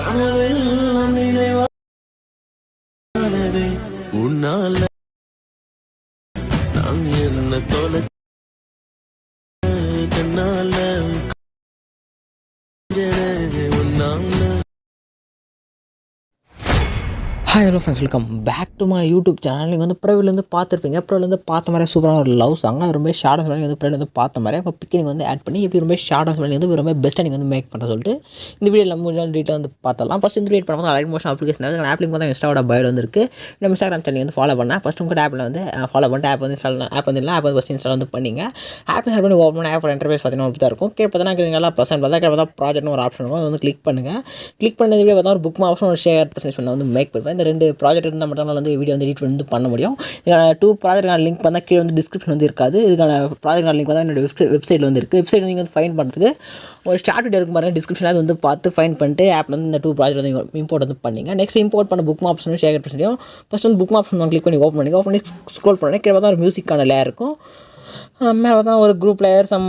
கனவெல்லாம் உன்னால hi hello friends welcome back to my YouTube channel நீங்கள் வந்து ப்ரைவிலேருந்து பார்த்துருப்பீங்க. ப்ரோவிலேருந்து பார்த்த மாதிரி சூப்பரான ஒரு லவ் சாங் அது ரொம்ப ஷார்ட் ஆஃப் வந்து ப்ரோவிலேருந்து பார்த்த மாதிரி அப்போ பிக்கிங் வந்து ஆட் பண்ணி எப்படி ரொம்ப ஷார்ட் வேலை வந்து ரொம்ப பெஸ்ட்டாக நீங்கள் வந்து மேக் பண்ண சொல்லிட்டு இந்த வீடியோ நம்ம டீட்டெயில் வந்து பார்த்தலாம் ஃபஸ்ட் இந்த வீடியோ பண்ணும்போது அலைட் மோஷன் அப்ளிகேஷன் வந்து ஆப் வந்து இன்ஸ்டாவோட பயோட வந்துருக்கு நம்ம இன்ஸ்டாகிராம் சேனல் வந்து ஃபாலோ பண்ணால் ஃபஸ்ட் உங்கள் ஆப்பில் வந்து ஃபாலோ பண்ணிட்டு ஆப் வந்து இன்ஸ்டால் ஆப் வந்து ஆப் வந்து ஃபஸ்ட் இன்ஸ்டால் வந்து பண்ணிங்க. ஆப் இன்ஸ்டால் பண்ணி ஓப்பன் ஆப் இன்டர்ஃபேஸ் பார்த்தீங்கன்னா அப்படி தான் இருக்கும். கீழே பார்த்தீங்கன்னா நல்லா பர்சன்ட் பார்த்தா கீழே பார்த்தா ப்ராஜெக்ட்னு ஒரு ஆப்ஷன் இருக்கும். அது வந்து கிளிக் பண்ணுங்கள் கிளிக் பண்ண வீடியோ பார்த்தா ஒரு புக் ஆப்ஷன் ஒரு ஷேர் பண்ண வந்து மேக் பண்ணுவேன் இந்த ரெண்டு ப்ராஜெக்ட் இருந்தால் மட்டும் தான் வந்து வீடியோ வந்து எடிட் வந்து பண்ண முடியும். இதுக்கான டூ ப்ராஜெக்டான லிங்க் பார்த்தா கீழே வந்து டிஸ்கிரிப்ஷன் வந்து இருக்காது. இதுக்கான ப்ராஜெக்டான லிங்க் பார்த்தா என்னோட வெப்சைட் வெப்சைட்டில் வந்து இருக்குது வெப்சைட் நீங்கள் வந்து ஃபைன் பண்ணுறதுக்கு ஒரு ஷார்ட் வீடியோ இருக்கும் பாருங்கள் டிஸ்கிரிப்ஷனில் அது வந்து பார்த்து ஃபைன் பண்ணிட்டு ஆப்பில் வந்து இந்த டூ ப்ராஜெக்ட் வந்து இம்போர்ட் வந்து பண்ணிங்க. நெக்ஸ்ட் இம்போர்ட் பண்ண புக் ஆப்ஷனும் ஷேர் பண்ணி ஃபஸ்ட் வந்து புக் ஆப்ஷன் கிளிக் பண்ணி ஓப்பன் பண்ணி ஓப்பன் பண்ணி ஸ்க்ரோல் பண்ணி கீழே பார்த்தா ஒரு மியூசிக்கான லேயர் இருக்கும். மேலே பார்த்தா ஒரு குரூப் லேயர் சம்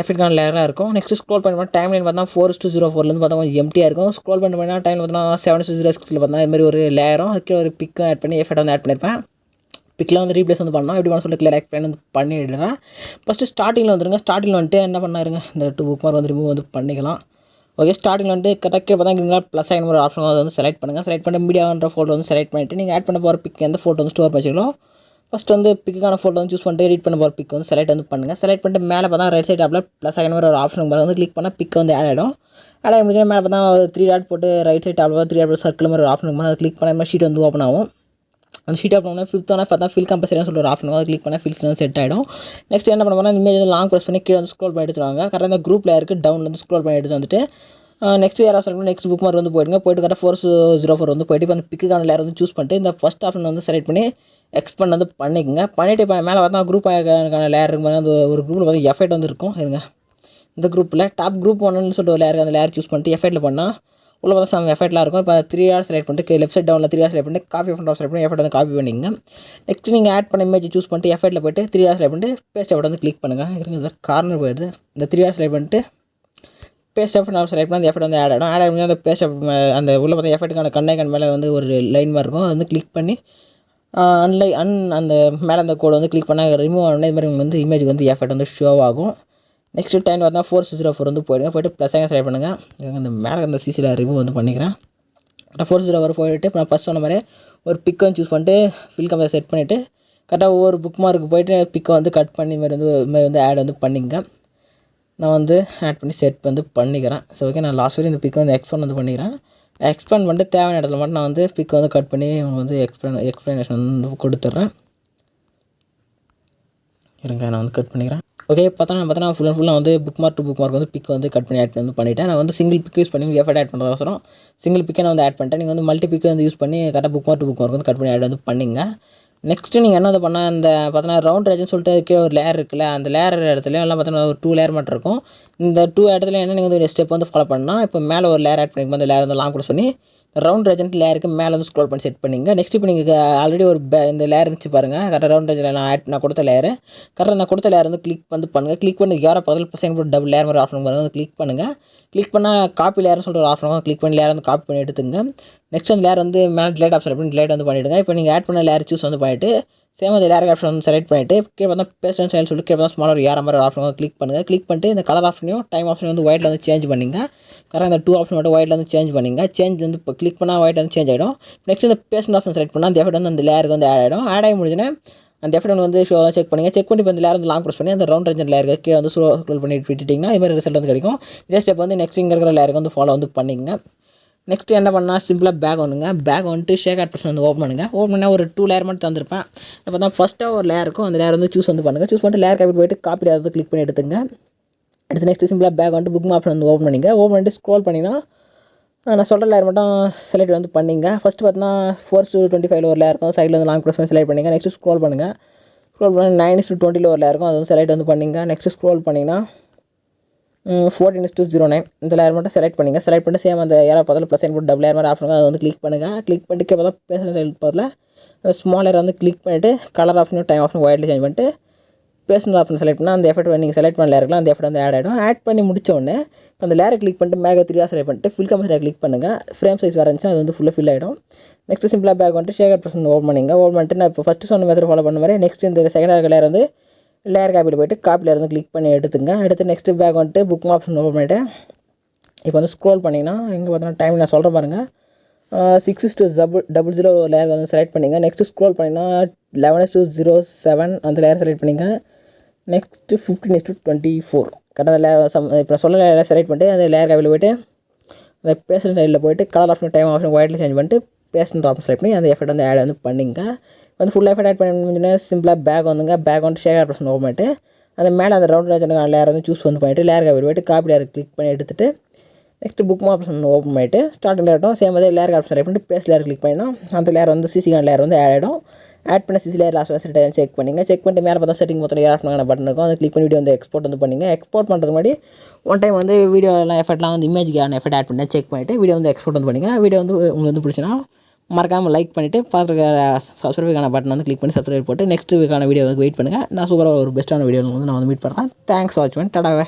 எஃபெக்டான லேயராக இருக்கும். நெக்ஸ்ட் ஸ்க்ரோல் பண்ணி பார்த்தா டைம் லைன் பார்த்தா ஃபோர் டூ ஜீரோ ஃபோர்லேருந்து பார்த்தா கொஞ்சம் எம்டியாக இருக்கும். ஸ்க்ரோல் பண்ணி பண்ணால் டைம் பார்த்தா செவன் டூ ஜீரோ சிக்ஸில் பார்த்தா இது மாதிரி ஒரு லேயரும் அதுக்கு ஒரு பிக்கும் ஆட் பண்ணி எஃபெக்ட் வந்து ஆட் பண்ணியிருப்பேன். பிக்கில் வந்து ரீப்ளேஸ் வந்து பண்ணலாம் எப்படி பண்ண சொல்லி கிளியர் எக்ஸ்பிளைன் வந்து பண்ணிடுறேன். ஃபஸ்ட்டு ஸ்டார்டிங்கில் வந்துருங்க. ஸ்டார்டிங்கில் வந்துட்டு என்ன பண்ணாருங்க? இந்த டூ புக் மார்க் வந்து ரிமூவ் வந்து பண்ணிக்கலாம். ஓகே ஸ்டார்டிங் வந்து கரெக்டாக பார்த்தா கிரீன் ப்ளஸ் ஆகின ஒரு ஆப்ஷன் வந்து செலக்ட் பண்ணுங்கள் செலக்ட் பண்ணி மீடியான்ற ஃபோட்டோ வந்து செலக்ட் பண்ணிவிட்டு நீங்கள் ஆட் பண்ண போகிற பிக் எந்த ஃபோட்டோ வந்து ஸ்டோர் பண்ணிக்கலாம் ஃபஸ்ட் வந்து பிக்குக்கான ஃபோட்டோ வந்து சூஸ் பண்ணிட்டு எடிட் பண்ண போகிற பிக் வந்து செலக்ட் வந்து பண்ணுங்கள் செலக்ட் பண்ணிட்டு மேலே பார்த்தா ரைட் சைட் அப்ல ப்ளஸ் ஆகின ஒரு ஆப்ஷன் வந்து கிளிக் பண்ணால் பிக் வந்து ஆட் ஆகிடும் ஆட் ஆகி மேலே பார்த்தா த்ரீ டாட் போட்டு ரைட் சைட் ஆப்பில் த்ரீ டாட் சர்க்கிள் மாதிரி ஒரு ஆப்ஷன் அதை கிளிக் பண்ண மாதிரி ஷீட் வந்து ஓப்பன் ஆகும். அந்த ஷீட் ஓப்பன் பண்ணால் ஃபிஃப்த் ஆனால் பார்த்தா ஃபில் கம்பல்சரியாக சொல்லிட்டு ஒரு ஆப்ஷன் அதை கிளிக் பண்ணால் ஃபில்ஸ் வந்து செட் ஆகிடும் நெக்ஸ்ட் என்ன பண்ணுவோம்னா இமேஜ் வந்து லாங் ப்ரெஸ் பண்ணி கீழே வந்து ஸ்க்ரோல் பண்ணி எடுத்துருவாங்க கரெக்டாக இந்த குரூப்பில் இருக்குது டவுன் வந்து ஸ்க்ரோல் பண்ணி எடுத்து வந்துட்டு நெக்ஸ்ட் யாராவது சொல்லணும் நெக்ஸ்ட் புக் மார்க் வந்து போயிடுங்க. போயிட்டு கரெக்டாக ஃபோர் ஜீரோ ஃபோர் வந்து போயிட்டு இப்போ அந்த பிக்குக்கான லேயர் வந்து சூஸ் பண்ணிட்டு இந்த ஃபஸ்ட் ஆப்ஷன் வந்து செலக்ட் பண்ணி எக்ஸ்பெண்ட் வந்து பண்ணிக்கோங்க. பண்ணிவிட்டு இப்போ மேலே பார்த்தா குரூப் லேயர் இருக்கும் அந்த ஒரு குரூப்பில் வந்து எஃபெக்ட் வந்து இருக்கும். இருங்க. இந்த குரூப்பில் டாப் குரூப் ஒன்னு சொல்லிட்டு ஒரு லேயர் அந்த லேயர் சூஸ் பண்ணிட்டு எஃபெக்ட்டில் பண்ணால் உள்ள பார்த்தா சம் எஃபெக்ட்லாம் இருக்கும். இப்போ த்ரீ ஹார்ஸ் செலக்ட் பண்ணிட்டு லெஃப்ட் சைட் டவுனில் த்ரீ ஹார்ஸ் செலக்ட் பண்ணிட்டு காப்பி ஃபண்ட் செலக்ட் பண்ணி எஃபெக்ட் வந்து காப்பி பண்ணிங்க நெக்ஸ்ட் நீங்கள் ஆட் பண்ண இமேஜ் சூஸ் பண்ணிட்டு எஃபெக்ட்டில் போய்ட்டு த்ரீ ஹார்ஸ் செலக்ட் பண்ணிட்டு பேஸ்ட் எஃபெக்ட் வந்து கிளிக் பண்ணுங்கள் இருங்க கார்னர் போயிடுது. இந்த த்ரீ ஹார்ஸ் செலக்ட் பண்ணிட்டு பேஸ்ட் எஃபெக்ட் நான் செலக்ட் பண்ணி அந்த எஃபெக்ட் வந்து ஆட் ஆகிடும் ஆட் ஆகி அந்த பேஸ்ட் அந்த உள்ள பார்த்தா எஃபெக்ட்டுக்கான கண்ணை கண் மேலே வந்து ஒரு லைன் மாதிரி இருக்கும். அது வந்து கிளிக் பண்ணி அன்லை அன் அந்த மேலே அந்த கோடு வந்து கிளிக் பண்ணால் ரிமூவ் ஆகணும் இது மாதிரி உங்களுக்கு வந்து இமேஜ் வந்து எஃபெக்ட் வந்து ஷோ ஆகும். நெக்ஸ்ட் டைம் பார்த்தா ஃபோர் ஜீரோ ஃபோர் வந்து போயிடுங்க போய்ட்டு ப்ளஸ் எங்கே செலக்ட் பண்ணுங்கள் அந்த மேலே அந்த சிசியில் ரிமூவ் வந்து பண்ணிக்கிறேன். கரெக்டாக ஃபோர் ஜீரோ ஃபோர் போயிட்டு இப்போ நான் ஃபஸ்ட் சொன்ன மாதிரி ஒரு பிக்கை சூஸ் பண்ணிட்டு ஃபில் கம்பெனி செட் பண்ணிவிட்டு கரெக்டாக ஒவ்வொரு புக் மார்க்கு போயிட்டு பிக்கை வந்து கட் பண்ணி இது மாதிரி வந்து இது வந்து ஆட் வந்து பண்ணிங்க நான் வந்து ஆட் பண்ணி செட் வந்து பண்ணிக்கிறேன். ஸோ ஓகே நான் லாஸ்ட் வரையும் இந்த பிக்கை வந்து எக்ஸ்பெண்ட் வந்து பண்ணிக்கிறேன். எக்ஸ்பிளைன் பண்ணிட்டு தேவையான இடத்துல மட்டும் நான் வந்து பிக் வந்து கட் பண்ணி உங்களுக்கு வந்து எக்ஸ்பிளைன் எக்ஸ்ப்ளனேஷன் வந்து கொடுத்துட்றேன். இருங்க நான் வந்து கட் பண்ணிக்கிறேன். ஓகே பார்த்தா நான் பார்த்தா ஃபுல் அண்ட் ஃபுல்லாக வந்து bookmark to bookmark வந்து பிக் வந்து கட் பண்ணி ஆட் வந்து பண்ணிவிட்டேன் நான் வந்து சிங்கிள் பிக் யூஸ் பண்ணி எஃபர்ட் ஆட் பண்ணுறது அவசரம். சிங்கிள் பிக்கை நான் வந்து ஆட் பண்ணிட்டேன். நீங்கள் வந்து மல்டி பிக்கை வந்து யூஸ் பண்ணி கரெக்டாக bookmark to bookmark வந்து கட் பண்ணி ஆட் வந்து பண்ணிங்க. நெக்ஸ்ட்டு நீங்கள் என்ன வந்து பண்ணால் அந்த பார்த்தோன்னா ரவுண்ட் ரேஜ்னு சொல்லிட்டு கீழே ஒரு லேயர் இருக்குல்ல அந்த லேயர் இடத்துலையும் எல்லாம் பார்த்தோன்னா ஒரு டூ லேயர் மட்டும் இருக்கும். இந்த டூ இடத்துல என்ன நீங்கள் வந்து ஒரு ஸ்டெப் வந்து ஃபாலோ பண்ணால் இப்போ மேலே ஒரு லேயர் ஆட் பண்ணிக்கும் அந்த லேயர் வந்து லாங் கூட பண்ணி ரவுண்ட் ரெஜென்ட் லேயருக்கு மேலே வந்து ஸ்க்ரோல் பண்ணி செட் பண்ணிங்க. நெக்ஸ்ட் இப்போ நீங்கள் ஆல்ரெடி ஒரு இந்த லேயர் இருந்துச்சு பாருங்கள் கரெக்டாக ரவுண்ட் ரெஜன் நான் ஆட் நான் கொடுத்த லேயர் கரெக்டாக நான் கொடுத்த லேயர் வந்து கிளிக் வந்து பண்ணுங்கள் கிளிக் பண்ணி யாரோ பக்கத்தில் பசங்க போட்டு டபுள் லேயர் மாதிரி ஆப்ஷன் பாருங்கள் வந்து கிளிக் பண்ணுங்கள் கிளிக் பண்ணால் காப்பி லேயர்னு சொல்லிட்டு ஒரு ஆப்ஷன் கிளிக் பண்ணி லேயர் வந்து காப்பி பண்ணி எடுத்துங்க. நெக்ஸ்ட் அந்த லேயர் வந்து மேலே டிலேட் ஆப்ஷன் பண்ணி டிலேட் வந்து பண்ணிவிடுங்க இப்போ நீங்கள் ஆட் பண்ண லேயர் சூஸ் வந்து பண்ணிவிட்டு சேம் அந்த டேரக்ட் ஆப்ஷன் வந்து செலக்ட் பண்ணிவிட்டு கீழே பார்த்தா பேஸ்ட் ஸ்டைல் சொல்லிட்டு கீழே ஸ்மாலர் ஏற மாதிரி ஒரு ஆப்ஷன் கிளிக் பண்ணுங்கள் கிளிக் பண்ணிட்டு இந்த கலர் ஆப்ஷனையும் டைம் ஆப்ஷன் வந்து ஒயிட்டில் வந்து சேஞ்ச் பண்ணிங்க. கரெக்டாக இந்த டூ ஆப்ஷன் மட்டும் ஒயிட்டில் வந்து சேஞ்ச் பண்ணிங்க. சேஞ்ச் வந்து இப்போ கிளிக் பண்ணால் ஒயிட் வந்து சேஞ்ச் ஆகிடும் நெக்ஸ்ட் இந்த பேஸ்ட் ஆப்ஷன் செலக்ட் பண்ணால் அந்த எஃபெக்ட் வந்து அந்த லேயருக்கு வந்து ஆட் ஆகிடும் ஆட் ஆகி முடிஞ்சுன்னா அந்த எஃபெக்ட் வந்து ஷோ தான் செக் பண்ணிங்க. செக் பண்ணி இப்போ இந்த லேர் வந்து லாங் ப்ரெஸ் பண்ணி அந்த ரவுண்ட் ரேஞ்சர் லேயருக்கு கீழே வந்து ஸ்க்ரோல் பண்ணி விட்டுட்டிங்கன்னா இது மாதிரி ரிசல்ட் வந்து கிடைக்கும். இதே ஸ்டெப் வந்து நெக்ஸ்ட் இங்கே இருக்கிற லேயருக்கு வந்து ஃபாலோ வந்து பண்ணிங்க. நெக்ஸ்ட் என்ன பண்ணால் சிம்பிளாக பேக் வந்துங்க பேக் வந்துட்டு ஷேக் ஆட் பர்சன் வந்து ஓப்பன் பண்ணுங்கள் ஓப்பன் பண்ணால் ஒரு டூ லேயர் மட்டும் தந்திருப்பேன். இப்போ தான் ஃபஸ்ட்டாக ஒரு லேயர் இருக்கும். அந்த லேயர் வந்து சூஸ் வந்து பண்ணுங்கள் சூஸ் பண்ணிட்டு லேயர் காப்பி போயிட்டு காப்பி அதை கிளிக் பண்ணி எடுத்துங்க அடுத்து நெக்ஸ்ட் சிம்பிளாக பேக் வந்துட்டு புக் ஆப்ஷன் வந்து ஓப்பன் பண்ணிங்க. ஓப்பன் பண்ணிட்டு ஸ்க்ரோல் பண்ணிங்கன்னா நான் சொல்கிற லேயர் மட்டும் செலக்ட் வந்து பண்ணிங்க. ஃபஸ்ட்டு பார்த்தீங்கன்னா ஃபோர் டூ டுவெண்ட்டி ஃபைவ்ல ஒரு லேயர் இருக்கும். சைடில் வந்து லாங் ப்ரெஸ் செலக்ட் பண்ணிங்க. நெக்ஸ்ட் ஸ்க்ரோல் பண்ணுங்கள் ஸ்க்ரோல் பண்ணி நைன் டூ டுவெண்ட்டியில் ஒரு லேயர் இருக்கும். அது வந்து செலக்ட் வந்து பண்ணிங்க. நெக்ஸ்ட் ஸ்க்ரோல் பண்ணிங்கன்னா ஃபோர்டீன் டூ ஜீரோ நைன் இந்த லேயர் மட்டும் செலக்ட் பண்ணுங்கள் செலக்ட் பண்ணிட்டு சேம் அந்த ஏரா பதில் ப்ளஸ் போட்டு டபுள் ஏர் மாதிரி ஆப்ஷன் அதை வந்து கிளிக் பண்ணுங்கள் கிளிக் பண்ணிட்டு கேட்பா பேசுகிற பதில் ஸ்மால் ஏர் வந்து கிளிக் பண்ணிவிட்டு கலர் ஆப்ஷனும் டைம் ஆப்ஷன் ஒயிட்டில் சேஞ்ச் பண்ணிட்டு பேசணும் ஆப்ஷன் செலக்ட் பண்ணால் அந்த எஃபெக்ட் நீங்கள் செலக்ட் பண்ண லேயர்லாம் அந்த எஃபெக்ட் வந்து ஆட் ஆகிடும் ஆட் பண்ணி முடித்த உடனே இப்போ அந்த லேயர் கிளிக் பண்ணிட்டு மேலே த்ரீயாக செலக்ட் பண்ணிட்டு ஃபில் கம்பெனியில் கிளிக் பண்ணுங்கள் ஃப்ரேம் சைஸ் வர அது வந்து ஃபுல்லாக ஃபில் ஆகிடும் நெக்ஸ்ட் சிம்பிளாக பேக் வந்துட்டு ஷேகர் பர்சன் ஓப்பன் பண்ணிங்க. ஓப்பன் பண்ணிட்டு நான் இப்போ ஃபஸ்ட்டு சொன்ன மெத்தட் ஃபாலோ பண்ண மாதிரி நெக்ஸ்ட் இந்த செகண்ட் இருக்க லேயர் வந்து லேயர் காப்பியில் போயிட்டு காப்பியில் இருந்து கிளிக் பண்ணி எடுத்துங்க. எடுத்து நெக்ஸ்ட் பேக் வந்துட்டு புக் ஆப்ஷன் ஓப்பன் பண்ணிவிட்டு இப்போ வந்து ஸ்க்ரோல் பண்ணிங்கன்னா எங்கே பார்த்தீங்கன்னா டைம் நான் சொல்கிறேன் பாருங்கள் six two double double zero layer வந்து செலக்ட் பண்ணிங்க. நெக்ஸ்ட்டு ஸ்க்ரோல் பண்ணிங்கன்னா லெவன் டூ ஜீரோ செவன் அந்த லேயர் செலக்ட் பண்ணிங்க. Next fifteen is two twenty four கரெக்டாக லேயர் சம் இப்போ நான் சொல்ல லேயர் செலக்ட் பண்ணிட்டு அந்த லேயர் காப்பியில் போயிட்டு அந்த பேசுகிற சைடில் போய்ட்டு கலர் ஆப்ஷன் டைம் ஆப்ஷன் ஒயிட்டில் சேஞ்ச் பண்ணிட்டு பேசுகிற ஆப்ஷன் செலக்ட் பண்ணி அந்த எஃபெக்ட் வந்து ஆட் வந்து பண்ணிங்க. வந்து ஃபுல் எஃபர்ட் ஆட் பண்ணி சிம்பிளாக பேக் வந்துங்க. பேக் வந்து ஷேர் ஆப்ஷன் ஓப்பன் பண்ணிட்டு அந்த மேலே அந்த ரவுண்ட் ரேஜனுக்கு லேயர் வந்து சூஸ் வந்து பண்ணிவிட்டு லேயர் காப்பியில் போய்ட்டு காப்பி லேயர் கிளிக் பண்ணி எடுத்துட்டு நெக்ஸ்ட் புக் ஆப்ஷன் ஓப்பன் பண்ணிவிட்டு ஸ்டார்டிங் லேயர்ட்டும் சேம் அதே லேயர் ஆப்ஷன் பண்ணிட்டு பேஸ் லேயர் கிளிக் பண்ணினா அந்த லேயர் வந்து சிசி லேயர் வந்து ஆட் ஆகிடும் ஆட் பண்ண CC layer last set check பண்ணிங்க. செக் பண்ணிட்டு மேலே பார்த்தா செட்டிங் மொத்தம் ஏர் ஆஃப்னான பட்டன் இருக்கும். அதை கிளிக் பண்ணி வீடியோ வந்து எக்ஸ்போர்ட் வந்து பண்ணிங்க. எக்ஸ்போர்ட் பண்ணுறது முன்னாடி ஒன் டைம் வந்து வீடியோலாம் எஃபெக்ட்லாம் வந்து இமேஜ்க்கான எஃபர்ட் ஆட் பண்ணி செக் பண்ணிவிட்டு வீடியோ வந்து எக்ஸ்போர்ட் வந்து பண்ணிங்க. வீடியோ வந்து உங்களுக்கு வந்து பிடிச்சினா மறக்காமல் லைக் பண்ணிவிட்டு பார்த்துருக்க சப்ஸ்கிரைபுக்கான பட்டன் வந்து கிளிக் பண்ணி சப்ஸ்கிரைப் போட்டு நெக்ஸ்ட் வீக்கான வீடியோ வந்து வெயிட் பண்ணுங்கள் நான் சூப்பராக ஒரு பெஸ்ட்டான வீடியோ வந்து நான் வந்து மீட் பண்ணுறேன் தேங்க்ஸ் வாட்ச் பண்ணி டடாவே